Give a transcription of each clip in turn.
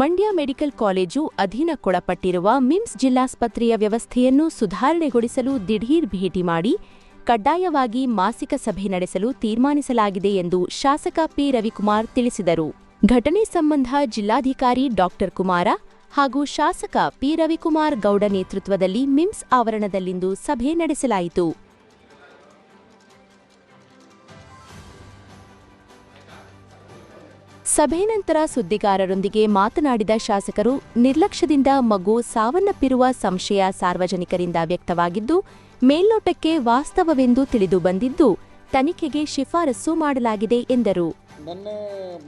Mandya medical college ಅಧೀನಕ್ಕೊಳಪಟ್ಟಿರುವ MIMS ಜಿಲ್ಲಾಸ್ಪತ್ರೆಯ ವ್ಯವಸ್ಥೆಯನ್ನು ಸುಧಾರಣೆಗೊಳಿಸಲು ದಿಢೀರ್ ಭೇಟಿ ಮಾಡಿ, ಕಡ್ಡಾಯವಾಗಿ ಮಾಸಿಕ ಸಭೆ ನಡೆಸಲು ತೀರ್ಮಾನಿಸಲಾಗಿದೆ ಎಂದು ಶಾಸಕ ಪಿ. ರವಿಕುಮಾರ್ ತಿಳಿಸಿದರು. ಘಟನೆ ಸಂಬಂಧ ಜಿಲ್ಲಾಧಿಕಾರಿ ಡಾಕ್ಟರ್ ಕುಮಾರ ಹಾಗೂ ಶಾಸಕ ಪಿ. ರವಿಕುಮಾರ್ ಗೌಡ ನೇತೃತ್ವದಲ್ಲಿ ಮಿಮ್ಸ್ ಆವರಣದಲ್ಲಿಂದು ಸಭೆ ನಡೆಸಲಾಯಿತು. ಸಭೆ ನಂತರ ಸುದ್ದಿಗಾರರೊಂದಿಗೆ ಮಾತನಾಡಿದ ಶಾಸಕರು, ನಿರ್ಲಕ್ಷ್ಯದಿಂದ ಮಗು ಸಾವನ್ನಪ್ಪಿರುವ ಸಂಶಯ ಸಾರ್ವಜನಿಕರಿಂದ ವ್ಯಕ್ತವಾಗಿದ್ದು, ಮೇಲ್ನೋಟಕ್ಕೆ ವಾಸ್ತವವೆಂದು ತಿಳಿದು ಬಂದಿದ್ದು, ತನಿಖೆಗೆ ಶಿಫಾರಸು ಮಾಡಲಾಗಿದೆ ಎಂದರು. ನಿನ್ನೆ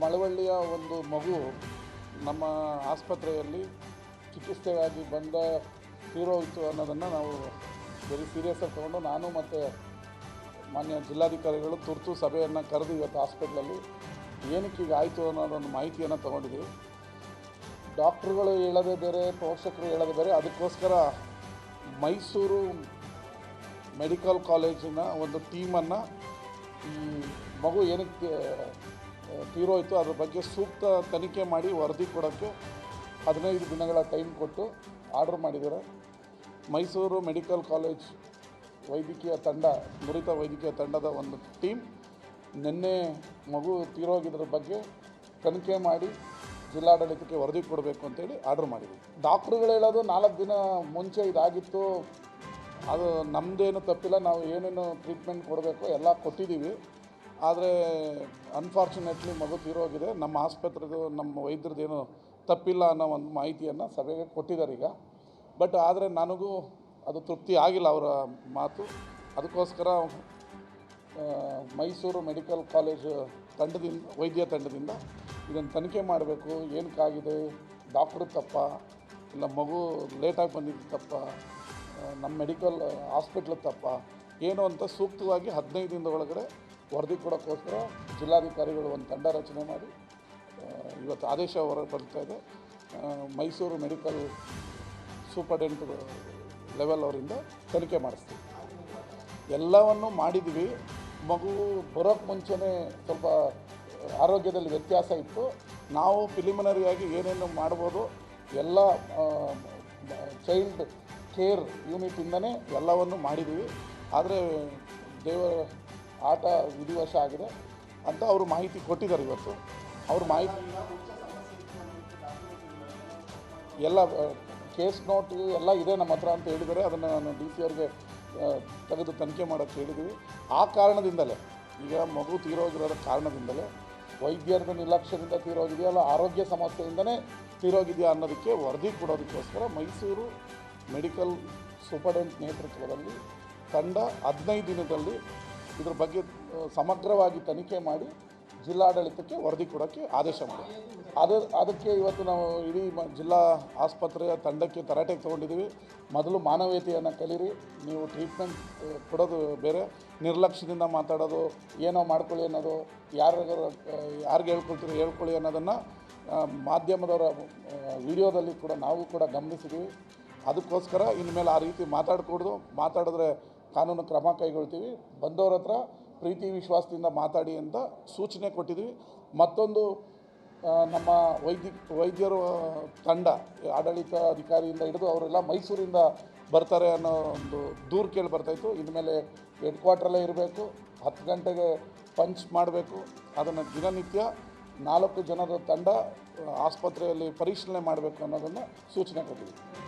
ಮಳವಳ್ಳಿಯ ಒಂದು ಮಗು ನಮ್ಮ ಆಸ್ಪತ್ರೆಯಲ್ಲಿ ಚಿಕಿತ್ಸೆಗಾಗಿ ಬಂದ ತೀರೋಯಿತು ಅನ್ನೋದನ್ನು ನಾವು ವೆರಿ ಸೀರಿಯಸ್ ಆಗಿ ತಗೊಂಡು ನಾನು ಮತ್ತು ಮಾನ್ಯ ಜಿಲ್ಲಾಧಿಕಾರಿಗಳು ತುರ್ತು ಸಭೆಯನ್ನು ಕರೆದು ಇವತ್ತು ಹಾಸ್ಪಿಟ್ಲಲ್ಲಿ ಏನಕ್ಕೆ ಈಗ ಆಯಿತು ಅನ್ನೋದೊಂದು ಮಾಹಿತಿಯನ್ನು ತಗೊಂಡಿದ್ದೀವಿ. ಡಾಕ್ಟ್ರುಗಳು ಹೇಳೋದೇ ಬೇರೆ, ಪೋಷಕರು ಹೇಳೋದೇ ಬೇರೆ, ಅದಕ್ಕೋಸ್ಕರ ಮೈಸೂರು ಮೆಡಿಕಲ್ ಕಾಲೇಜಿನ ಒಂದು ಟೀಮನ್ನು ಈ ಮಗು ಏನಕ್ಕೆ ತೀರೋಯಿತು ಅದ್ರ ಬಗ್ಗೆ ಸೂಕ್ತ ತನಿಖೆ ಮಾಡಿ ವರದಿ ಕೊಡೋಕ್ಕೆ ಹದಿನೈದು ದಿನಗಳ ಟೈಮ್ ಕೊಟ್ಟು ಆರ್ಡ್ರ್ ಮಾಡಿದ್ದಾರೆ. ಮೈಸೂರು ಮೆಡಿಕಲ್ ಕಾಲೇಜ್ ವೈದ್ಯಕೀಯ ತಂಡ, ನುರಿತ ವೈದ್ಯಕೀಯ ತಂಡದ ಒಂದು ಟೀಮ್. ನಿನ್ನೆ ಮಗು ತೀರೋಗಿದ್ರ ಬಗ್ಗೆ ತನಿಖೆ ಮಾಡಿ ಜಿಲ್ಲಾಡಳಿತಕ್ಕೆ ವರದಿ ಕೊಡಬೇಕು ಅಂತೇಳಿ ಆರ್ಡರ್ ಮಾಡಿದ್ವಿ. ಡಾಕ್ಟ್ರುಗಳು ಹೇಳೋದು ನಾಲ್ಕು ದಿನ ಮುಂಚೆ ಇದಾಗಿತ್ತು. ಅದು ನಮ್ಮದೇನು ತಪ್ಪಿಲ್ಲ, ನಾವು ಏನೇನು ಟ್ರೀಟ್ಮೆಂಟ್ ಕೊಡಬೇಕು ಎಲ್ಲ ಕೊಟ್ಟಿದ್ದೀವಿ. ಆದರೆ ಅನ್ಫಾರ್ಚುನೇಟ್ಲಿ ಮಗು ತೀರೋಗಿದೆ. ನಮ್ಮ ಆಸ್ಪತ್ರೆದು, ನಮ್ಮ ವೈದ್ಯರದ್ದೇನು ತಪ್ಪಿಲ್ಲ ಅನ್ನೋ ಒಂದು ಮಾಹಿತಿಯನ್ನು ಸಭೆಗೆ ಕೊಟ್ಟಿದ್ದಾರೆ ಈಗ. ಬಟ್ ಆದರೆ ನನಗೂ ಅದು ತೃಪ್ತಿ ಆಗಿಲ್ಲ ಅವರ ಮಾತು. ಅದಕ್ಕೋಸ್ಕರ ಮೈಸೂರು ಮೆಡಿಕಲ್ ಕಾಲೇಜು ತಂಡದಿಂದ, ವೈದ್ಯ ತಂಡದಿಂದ ಇದನ್ನು ತನಿಖೆ ಮಾಡಬೇಕು. ಏನಕ್ಕಾಗಿದೆ ಡಾಕ್ಟ್ರ್ ತಪ್ಪ? ಇಲ್ಲ, ಮಗು ಲೇಟಾಗಿ ಬಂದಿದ್ದು ತಪ್ಪ? ನಮ್ಮ ಮೆಡಿಕಲ್ ಹಾಸ್ಪಿಟ್ಲ್ ತಪ್ಪ? ಏನು ಅಂತ ಸೂಕ್ತವಾಗಿ ಹದಿನೈದು ದಿನದ ಒಳಗಡೆ ವರದಿ ಕೊಡೋಕ್ಕೋಸ್ಕರ ಜಿಲ್ಲಾಧಿಕಾರಿಗಳು ಒಂದು ತಂಡ ರಚನೆ ಮಾಡಿ ಇವತ್ತು ಆದೇಶ ಹೊರ ಇದೆ. ಮೈಸೂರು ಮೆಡಿಕಲ್ ಸೂಪರ್ಡೆಂಟ್ ಲೆವೆಲ್ ಅವರಿಂದ ತನಿಖೆ ಮಾಡಿಸ್ತೀವಿ. ಎಲ್ಲವನ್ನು ಮಾಡಿದ್ವಿ ಮಗು ಬರೋಕ್ಕೆ ಮುಂಚೆನೇ ಸ್ವಲ್ಪ ಆರೋಗ್ಯದಲ್ಲಿ ವ್ಯತ್ಯಾಸ ಇತ್ತು. ನಾವು ಪ್ರಿಲಿಮಿನರಿಯಾಗಿ ಏನೇನು ಮಾಡ್ಬೋದು, ಎಲ್ಲ ಚೈಲ್ಡ್ ಕೇರ್ ಯೂನಿಟಿಂದನೇ ಎಲ್ಲವನ್ನು ಮಾಡಿದ್ದೀವಿ ಆದರೆ ದೇವರ ಆಟ ವಿಧಿವಶ ಆಗಿದೆ ಅಂತ ಅವರು ಮಾಹಿತಿ ಕೊಟ್ಟಿದ್ದಾರೆ ಇವತ್ತು. ಅವ್ರ ಮಾಹಿತಿ ಎಲ್ಲ ಕೇಸ್ ನೋಟ್ ಎಲ್ಲ ಇದೆ ನಮ್ಮ ಹತ್ರ ಅಂತ ಹೇಳಿದರೆ ಅದನ್ನು ನಾನು ಡಿ ಸಿ ಅವ್ರಿಗೆ ತೆಗೆದು ತನಿಖೆ ಮಾಡೋಕ್ಕೆ ಹೇಳಿದ್ದೀವಿ. ಆ ಕಾರಣದಿಂದಲೇ, ಈಗ ಮಗು ತೀರೋಗಿರೋದ ಕಾರಣದಿಂದಲೇ ವೈದ್ಯರದ ನಿರ್ಲಕ್ಷ್ಯದಿಂದ ತೀರೋಗಿದೆಯಲ್ಲ ಆರೋಗ್ಯ ಸಮಸ್ಯೆಯಿಂದನೇ ತೀರೋಗಿದೆಯಾ ಅನ್ನೋದಕ್ಕೆ ವರದಿ ಕೊಡೋದಕ್ಕೋಸ್ಕರ ಮೈಸೂರು ಮೆಡಿಕಲ್ ಸೂಪರ್ಡೆಂಟ್ ನೇತೃತ್ವದಲ್ಲಿ ತಂಡ ಹದಿನೈದು ದಿನದಲ್ಲಿ ಇದ್ರ ಬಗ್ಗೆ ಸಮಗ್ರವಾಗಿ ತನಿಖೆ ಮಾಡಿ ಜಿಲ್ಲಾಡಳಿತಕ್ಕೆ ವರದಿ ಕೊಡೋಕ್ಕೆ ಆದೇಶ ಮಾಡಿದೆ. ಅದು, ಅದಕ್ಕೆ ಇವತ್ತು ನಾವು ಇಡೀ ಮ, ಜಿಲ್ಲಾ ಆಸ್ಪತ್ರೆಯ ತಂಡಕ್ಕೆ ತರಾಟೆಗೆ ತೊಗೊಂಡಿದ್ದೀವಿ. ಮೊದಲು ಮಾನವೀಯತೆಯನ್ನು ಕಲೀರಿ ನೀವು ಟ್ರೀಟ್ಮೆಂಟ್ ಕೊಡೋದು ಬೇರೆ. ನಿರ್ಲಕ್ಷ್ಯದಿಂದ ಮಾತಾಡೋದು, ಏನೋ ಮಾಡ್ಕೊಳ್ಳಿ ಅನ್ನೋದು ಯಾರಿಗಾರ ಯಾರಿಗೆ ಹೇಳ್ಕೊಳ್ತೀರಿ ಹೇಳ್ಕೊಳ್ಳಿ ಅನ್ನೋದನ್ನು ಮಾಧ್ಯಮದವರ ವಿಡಿಯೋದಲ್ಲಿ ಕೂಡ ನಾವು ಕೂಡ ಗಮನಿಸಿದ್ದೀವಿ. ಅದಕ್ಕೋಸ್ಕರ ಇನ್ಮೇಲೆ ಆ ರೀತಿ ಮಾತಾಡಕೂಡ್ದು, ಮಾತಾಡಿದ್ರೆ ಕಾನೂನು ಕ್ರಮ ಕೈಗೊಳ್ತೀವಿ. ಬಂದವ್ರ ಹತ್ರ ಪ್ರೀತಿ ವಿಶ್ವಾಸದಿಂದ ಮಾತಾಡಿ ಅಂತ ಸೂಚನೆ ಕೊಟ್ಟಿದ್ವಿ. ಮತ್ತೊಂದು ನಮ್ಮ ವೈದ್ಯ, ವೈದ್ಯರು ತಂಡ, ಆಡಳಿತ ಅಧಿಕಾರಿಯಿಂದ ಹಿಡಿದು ಅವರೆಲ್ಲ ಮೈಸೂರಿಂದ ಬರ್ತಾರೆ ಅನ್ನೋ ಒಂದು ದೂರು ಕೇಳಿ ಬರ್ತಾಯಿತ್ತು ಇನ್ಮೇಲೆ ಹೆಡ್ ಕ್ವಾರ್ಟ್ರಲ್ಲೇ ಇರಬೇಕು, ಹತ್ತು ಗಂಟೆಗೆ ಪಂಚ್ ಮಾಡಬೇಕು. ಅದನ್ನು ದಿನನಿತ್ಯ ನಾಲ್ಕು ಜನರ ತಂಡ ಆಸ್ಪತ್ರೆಯಲ್ಲಿ ಪರಿಶೀಲನೆ ಮಾಡಬೇಕು ಅನ್ನೋದನ್ನು ಸೂಚನೆ ಕೊಟ್ಟಿದ್ದೀವಿ